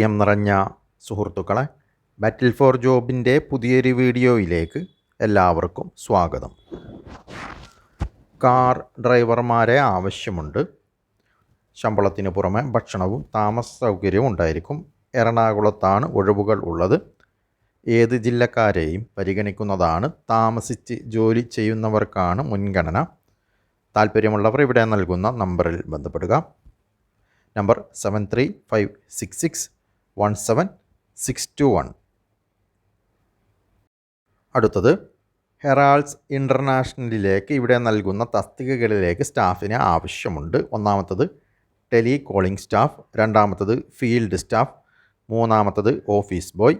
പ്രിയം നിറഞ്ഞ സുഹൃത്തുക്കളെ ബാറ്റിൽ ഫോർ ജോബിന്റെ പുതിയൊരു വീഡിയോയിലേക്ക് എല്ലാവർക്കും സ്വാഗതം. കാർ ഡ്രൈവർമാരെ ആവശ്യമുണ്ട്. ശമ്പളത്തിന് പുറമെ ഭക്ഷണവും താമസ സൗകര്യവും ഉണ്ടായിരിക്കും. എറണാകുളത്താണ് ഒഴിവുകൾ ഉള്ളത്. ഏത് ജില്ലക്കാരെയും പരിഗണിക്കുന്നതാണ്. താമസിച്ച് ജോലി ചെയ്യുന്നവർക്കാണ് മുൻഗണന. താല്പര്യമുള്ളവർ ഇവിടെ നൽകുന്ന നമ്പറിൽ ബന്ധപ്പെടുക. Number seven three five six six one seven six two one അടുത്തത് ഹെറാൾഡ്സ് ഇന്റർനാഷണലിലേക്ക് ഇവിടെ നൽകുന്ന തസ്തികകളിലേക്ക് സ്റ്റാഫിന് ആവശ്യമുണ്ട്. ഒന്നാമത്തത് ടെലി കോളിംഗ് സ്റ്റാഫ് രണ്ടാമത്തത് ഫീൽഡ് സ്റ്റാഫ് മൂന്നാമത്തത് office boy.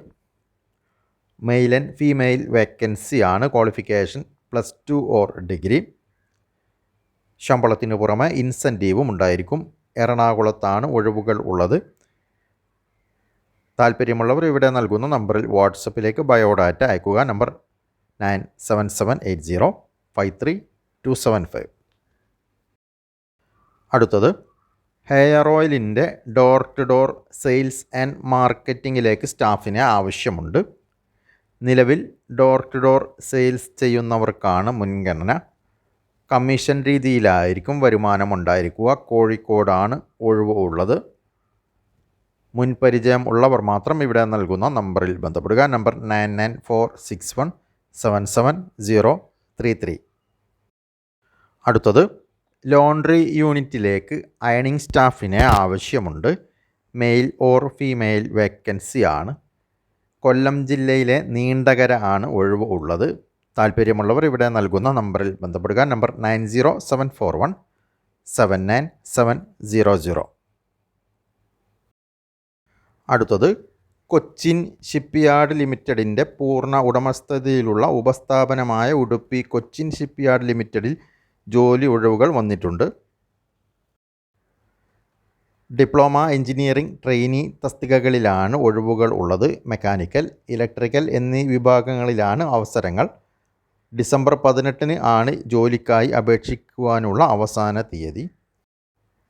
Male and female vacancy ആണ് qualification plus two or degree. ശമ്പളത്തിന് പുറമെ ഇൻസെന്റീവും ഉണ്ടായിരിക്കും. എറണാകുളത്താണ് ഒഴിവുകൾ ഉള്ളത്. താല്പര്യമുള്ളവർ ഇവിടെ നൽകുന്ന നമ്പറിൽ വാട്സപ്പിലേക്ക് ബയോഡാറ്റ അയക്കുക. Number nine seven seven eight zero five three two seven five. അടുത്തത് hair ഓയിലിന്റെ door to door sales and മാർക്കറ്റിങ്ങിലേക്ക് സ്റ്റാഫിനെ ആവശ്യമുണ്ട്. നിലവിൽ ഡോർ ടു ഡോർ സെയിൽസ് ചെയ്യുന്നവർക്കാണ് മുൻഗണന. കമ്മീഷൻ രീതിയിലായിരിക്കും വരുമാനം ഉണ്ടായിരിക്കുക. കോഴിക്കോടാണ് ഒഴിവ് ഉള്ളത്. മുൻപരിചയം ഉള്ളവർ മാത്രം ഇവിടെ നൽകുന്ന നമ്പറിൽ ബന്ധപ്പെടുക. Number nine nine four six one seven seven zero three three. അടുത്തത് ലോണ്ട്രി യൂണിറ്റിലേക്ക് അയണിംഗ് സ്റ്റാഫിനെ ആവശ്യമുണ്ട്. മെയിൽ ഓർ ഫീമെയിൽ വേക്കൻസി ആണ്. കൊല്ലം ജില്ലയിലെ നീണ്ടകര ആണ് ഒഴിവ് ഉള്ളത്. താല്പര്യമുള്ളവർ ഇവിടെ നൽകുന്ന നമ്പറിൽ ബന്ധപ്പെടുക. Number nine zero seven four one seven nine seven zero zero. അടുത്തത് കൊച്ചിൻ ഷിപ്പ്യാർഡ് ലിമിറ്റഡിന്റെ പൂർണ ഉടമസ്ഥതയിലുള്ള ഉപസ്ഥാപനമായ ഉടുപ്പി കൊച്ചിൻ ഷിപ്പ്യാർഡ് ലിമിറ്റഡിൽ ജോലി ഒഴിവുകൾ വന്നിട്ടുണ്ട്. ഡിപ്ലോമ എഞ്ചിനീയറിംഗ് ട്രെയിനി തസ്തികകളിലാണ് ഒഴിവുകൾ ഉള്ളത്. മെക്കാനിക്കൽ ഇലക്ട്രിക്കൽ എന്നീ വിഭാഗങ്ങളിലാണ് അവസരങ്ങൾ. ഡിസംബർ പതിനെട്ടിന് ആണ് ജോലിക്കായി അപേക്ഷിക്കുവാനുള്ള അവസാന തീയതി.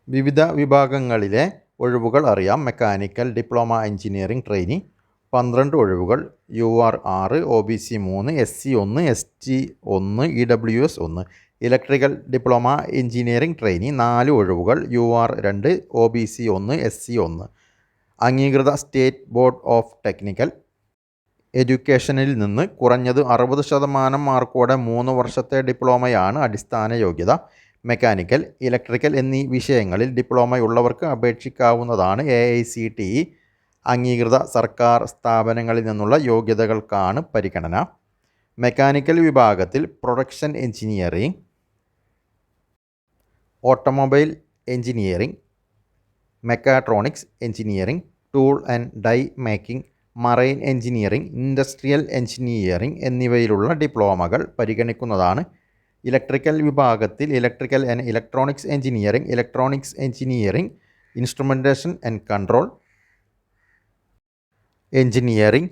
വിവിധ വിഭാഗങ്ങളിലെ ഒഴിവുകൾ അറിയാം. മെക്കാനിക്കൽ ഡിപ്ലോമ എഞ്ചിനീയറിംഗ് ട്രെയിനി പന്ത്രണ്ട് ഒഴിവുകൾ. യു ആർ ആറ് ഒ ബി സി മൂന്ന് എസ് സി ഒന്ന് എസ് ടി ഒന്ന് ഇ ഡബ്ല്യു എസ് ഒന്ന്. ഇലക്ട്രിക്കൽ ഡിപ്ലോമ എഞ്ചിനീയറിംഗ് ട്രെയിനി നാല് ഒഴിവുകൾ. യു ആർ രണ്ട് ഒ ബി സി ഒന്ന് എസ് സി ഒന്ന്. അംഗീകൃത സ്റ്റേറ്റ് ബോർഡ് ഓഫ് ടെക്നിക്കൽ എഡ്യൂക്കേഷനിൽ നിന്ന് കുറഞ്ഞത് അറുപത് ശതമാനം മാർക്കോടെ മൂന്ന് വർഷത്തെ ഡിപ്ലോമയാണ് അടിസ്ഥാന യോഗ്യത. മെക്കാനിക്കൽ ഇലക്ട്രിക്കൽ എന്നീ വിഷയങ്ങളിൽ ഡിപ്ലോമ ഉള്ളവർക്ക് അപേക്ഷിക്കാവുന്നതാണ് A I C T E. അംഗീകൃത സർക്കാർ സ്ഥാപനങ്ങളിൽ നിന്നുള്ള യോഗ്യതകൾക്കാണ് പരിഗണന. മെക്കാനിക്കൽ വിഭാഗത്തിൽ production engineering automobile engineering mechatronics engineering tool and die making marine engineering industrial engineering എന്നിവയിലുള്ള ഡിപ്ലോമകൾ പരിഗണിക്കുന്നതാണ് ഇലക്ട്രിക്കൽ വിഭാഗത്തിൽ electrical and electronics engineering electronics engineering instrumentation and control engineering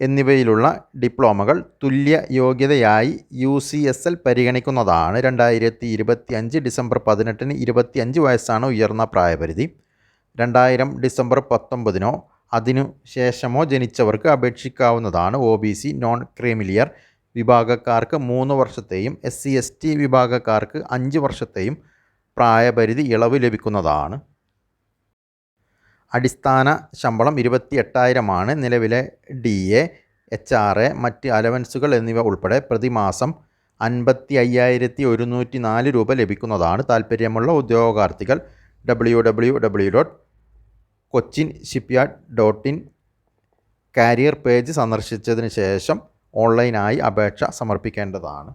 എന്നിവയിലുള്ള ഡിപ്ലോമകൾ തുല്യ യോഗ്യതയായി യു സി എസ് എൽ പരിഗണിക്കുന്നതാണ്. രണ്ടായിരത്തി ഇരുപത്തി അഞ്ച് ഡിസംബർ പതിനെട്ടിന് ഇരുപത്തിയഞ്ച് വയസ്സാണ് ഉയർന്ന പ്രായപരിധി. രണ്ടായിരം ഡിസംബർ പത്തൊമ്പതിനോ അതിനു ശേഷമോ ജനിച്ചവർക്ക് അപേക്ഷിക്കാവുന്നതാണ് O B C non creamy layer വിഭാഗക്കാർക്ക് മൂന്ന് വർഷത്തെയും എസ് സി എസ് ടി വിഭാഗക്കാർക്ക് അഞ്ച് വർഷത്തെയും പ്രായപരിധി ഇളവ് ലഭിക്കുന്നതാണ്. അടിസ്ഥാന ശമ്പളം ഇരുപത്തി എട്ടായിരമാണ് നിലവിലെ D A H R A മറ്റ് അലവൻസുകൾ എന്നിവ ഉൾപ്പെടെ പ്രതിമാസം അൻപത്തി അയ്യായിരത്തി ഒരുന്നൂറ്റി നാല് രൂപ ലഭിക്കുന്നതാണ്. താല്പര്യമുള്ള ഉദ്യോഗാർത്ഥികൾ W W W dot Cochin shipyard dot in career page സന്ദർശിച്ചതിന് ശേഷം ഓൺലൈനായി അപേക്ഷ സമർപ്പിക്കേണ്ടതാണ്.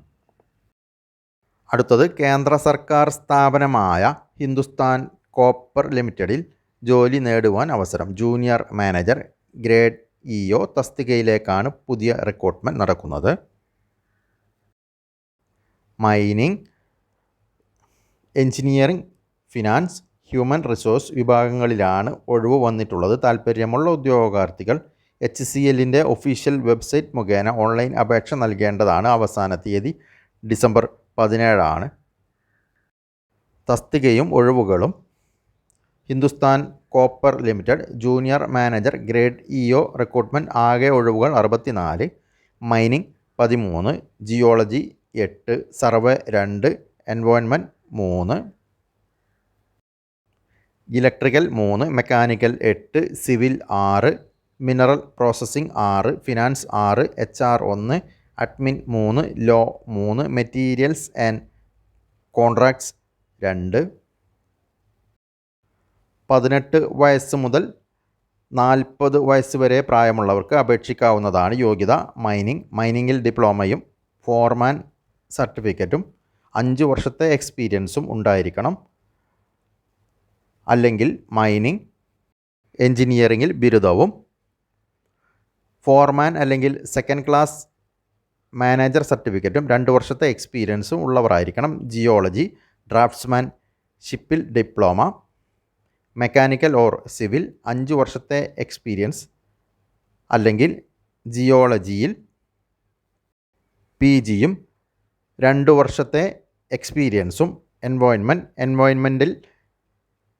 അടുത്തത് കേന്ദ്ര സർക്കാർ സ്ഥാപനമായ ഹിന്ദുസ്ഥാൻ കോപ്പർ ലിമിറ്റഡിൽ ജോലി നേടുവാൻ അവസരം. Junior manager grade E O തസ്തികയിലേക്കാണ് പുതിയ റിക്രൂട്ട്മെന്റ് നടക്കുന്നത്. Mining engineering finance human resource വിഭാഗങ്ങളിലാണ് ഒഴിവ് വന്നിട്ടുള്ളത്. താല്പര്യമുള്ള ഉദ്യോഗാർത്ഥികൾ എച്ച് സി എല്ലിന്റെ ഒഫീഷ്യൽ വെബ്സൈറ്റ് മുഖേന ഓൺലൈൻ അപേക്ഷ നൽകേണ്ടതാണ്. അവസാന തീയതി ഡിസംബർ പതിനേഴാണ്. തസ്തികയും ഒഴിവുകളും. Hindustan copper limited junior manager grade E O recruitment ആകെ ഒഴിവുകൾ അറുപത്തിനാല്. മൈനിങ് പതിമൂന്ന്. ജിയോളജി എട്ട്. സർവേ രണ്ട്. എൻവോൺമെന്റ് മൂന്ന്. ഇലക്ട്രിക്കൽ മൂന്ന്. മെക്കാനിക്കൽ എട്ട്. സിവിൽ ആറ്. മിനറൽ പ്രോസസ്സിംഗ് ആറ് ഫിനാൻസ് ആറ് എച്ച് ആർ ഒന്ന് അഡ്മിൻ മൂന്ന് ലോ മൂന്ന് മെറ്റീരിയൽസ് ആൻഡ് കോൺട്രാക്ട്സ് രണ്ട്. പതിനെട്ട് വയസ്സ് മുതൽ നാൽപ്പത് വയസ്സ് വരെ പ്രായമുള്ളവർക്ക് അപേക്ഷിക്കാവുന്നതാണ് യോഗ്യത. മൈനിങ് മൈനിങ്ങിൽ ഡിപ്ലോമയും ഫോർമാൻ സർട്ടിഫിക്കറ്റും അഞ്ച് വർഷത്തെ എക്സ്പീരിയൻസും ഉണ്ടായിരിക്കണം. അല്ലെങ്കിൽ മൈനിങ് എൻജിനീയറിങ്ങിൽ ബിരുദവും ഫോർമാൻ അല്ലെങ്കിൽ സെക്കൻഡ് ക്ലാസ് മാനേജർ സർട്ടിഫിക്കറ്റും രണ്ട് വർഷത്തെ എക്സ്പീരിയൻസും ഉള്ളവരായിരിക്കണം. ജിയോളജി ഡ്രാഫ്റ്റ്സ്മാൻ ഷിപ്പിൽ ഡിപ്ലോമ മെക്കാനിക്കൽ ഓർ സിവിൽ അഞ്ച് വർഷത്തെ എക്സ്പീരിയൻസ് അല്ലെങ്കിൽ ജിയോളജിയിൽ പി ജിയും രണ്ട് വർഷത്തെ എക്സ്പീരിയൻസും എൻവോയിൻമെന്റ് എൻവോയിൻമെന്റിൽ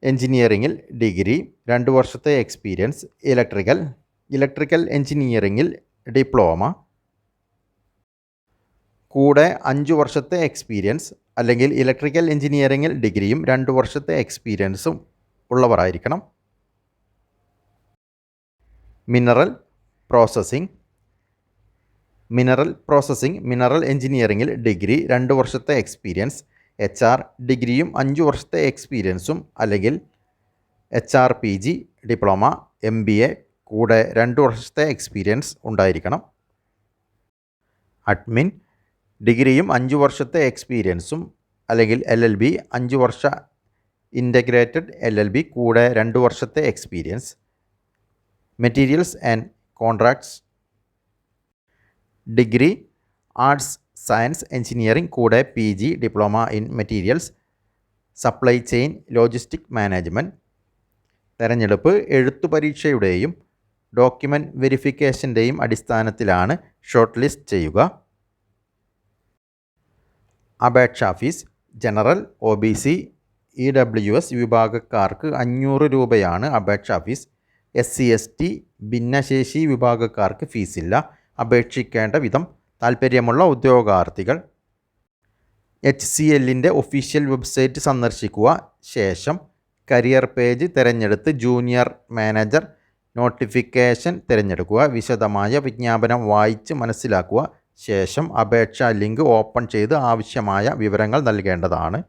എൻജിനീയറിങ്ങിൽ ഡിഗ്രി രണ്ട് വർഷത്തെ എക്സ്പീരിയൻസ് ഇലക്ട്രിക്കൽ ഇലക്ട്രിക്കൽ എൻജിനീയറിങ്ങിൽ ഡിപ്ലോമ. കൂടെ അഞ്ച് വർഷത്തെ എക്സ്പീരിയൻസ് അല്ലെങ്കിൽ ഇലക്ട്രിക്കൽ എൻജിനീയറിങ്ങിൽ ഡിഗ്രിയും രണ്ട് വർഷത്തെ എക്സ്പീരിയൻസും ഉള്ളവരായിരിക്കണം. Mineral processing. Mineral processing mineral എൻജിനീയറിങ്ങിൽ degree രണ്ട് വർഷത്തെ എക്സ്പീരിയൻസ് എച്ച് ആർ ഡിഗ്രിയും അഞ്ച് വർഷത്തെ എക്സ്പീരിയൻസും അല്ലെങ്കിൽ H R P G diploma M B A കൂടെ രണ്ട് വർഷത്തെ എക്സ്പീരിയൻസ് ഉണ്ടായിരിക്കണം. അഡ്മിൻ ഡിഗ്രിയും അഞ്ച് വർഷത്തെ എക്സ്പീരിയൻസും അല്ലെങ്കിൽ എൽ എൽ ബി അഞ്ച് വർഷ ഇന്റഗ്രേറ്റഡ് എൽ എൽ ബി കൂടെ രണ്ട് വർഷത്തെ experience materials and contracts degree arts science engineering കൂടെ P G diploma in materials supply chain logistic management തെരഞ്ഞെടുപ്പ് എഴുത്തു പരീക്ഷയുടെയും ഡോക്യുമെന്റ് വെരിഫിക്കേഷന്റെയും അടിസ്ഥാനത്തിലാണ് ഷോർട്ട് ലിസ്റ്റ് ചെയ്യുക. അപേക്ഷാ fees general O B C E W S വിഭാഗക്കാർക്ക് അഞ്ഞൂറ് രൂപയാണ് അപേക്ഷാ fees. S C S T ഭിന്നശേഷി വിഭാഗക്കാർക്ക് ഫീസില്ല. അപേക്ഷിക്കേണ്ട വിധം താൽപ്പര്യമുള്ള ഉദ്യോഗാർത്ഥികൾ. എച്ച് സി എല്ലിന്റെ ഒഫീഷ്യൽ വെബ്സൈറ്റ് സന്ദർശിക്കുക. ശേഷം കരിയർ പേജ് തിരഞ്ഞെടുത്ത് ജൂനിയർ മാനേജർ നോട്ടിഫിക്കേഷൻ തിരഞ്ഞെടുക്കുക വിശദമായ വിജ്ഞാപനം വായിച്ച് മനസ്സിലാക്കുക ശേഷം അപേക്ഷാ ലിങ്ക് ഓപ്പൺ ചെയ്ത് ആവശ്യമായ വിവരങ്ങൾ നൽകേണ്ടതാണ്.